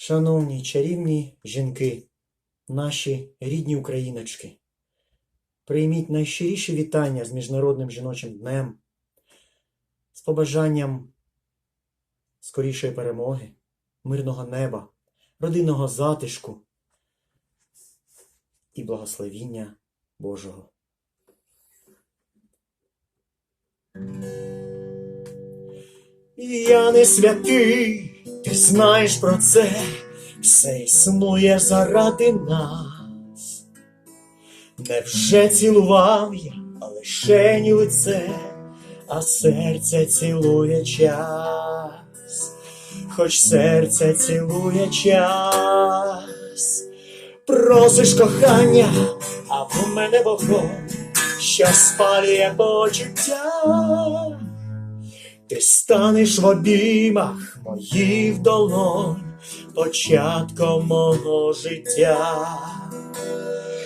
Шановні чарівні жінки, наші рідні україночки, прийміть найщиріші вітання з Міжнародним жіночим днем, з побажанням скорішої перемоги, мирного неба, родинного затишку і благословіння Божого. Я не святий, ти знаєш про це, все існує заради нас. Невже цілував я, а лишені лице, а серце цілує час, хоч серце цілує час, просиш кохання, а в мене вогонь, що спалює почуття. Ти станеш в обіймах моїх долонь, початком мого життя.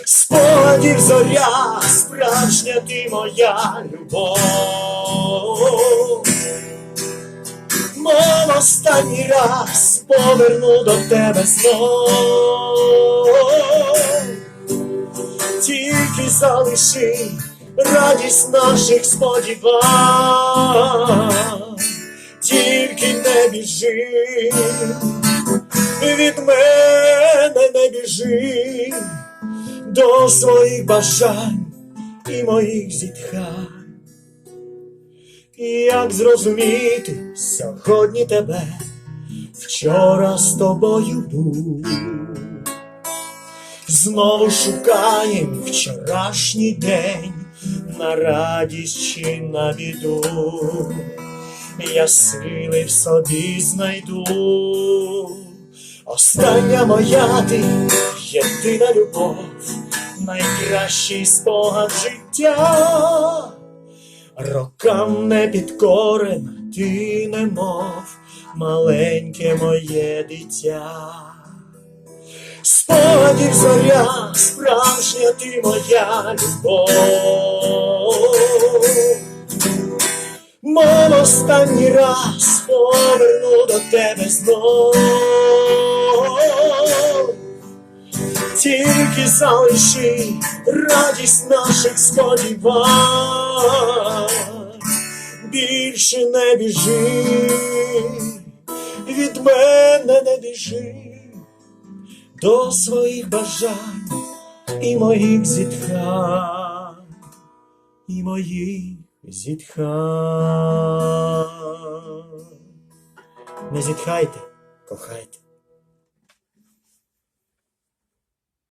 Спогадів зоря, справжня ти моя любов. Мов останній раз поверну до тебе знов. Тільки залиши радість наших сподівань, біжи, від мене не біжи до своїх бажань і моїх зітхань. Як зрозуміти сьогодні тебе, вчора з тобою був. Знову шукаєм вчорашній день на радість чи на біду. Я сили в собі знайду. Остання моя ти, єдина любов, найкращий спогад життя. Рокам не підкорен, ти немов маленьке моє дитя. Спогадів зоря, справжня ти моя любов. Останній раз поверну до тебе знов. Тільки залиши радість наших сподівань. Більше не біжи, від мене не біжи до своїх бажань і моїх зітхань, і моїх зітхань. Не зітхайте, кохайте.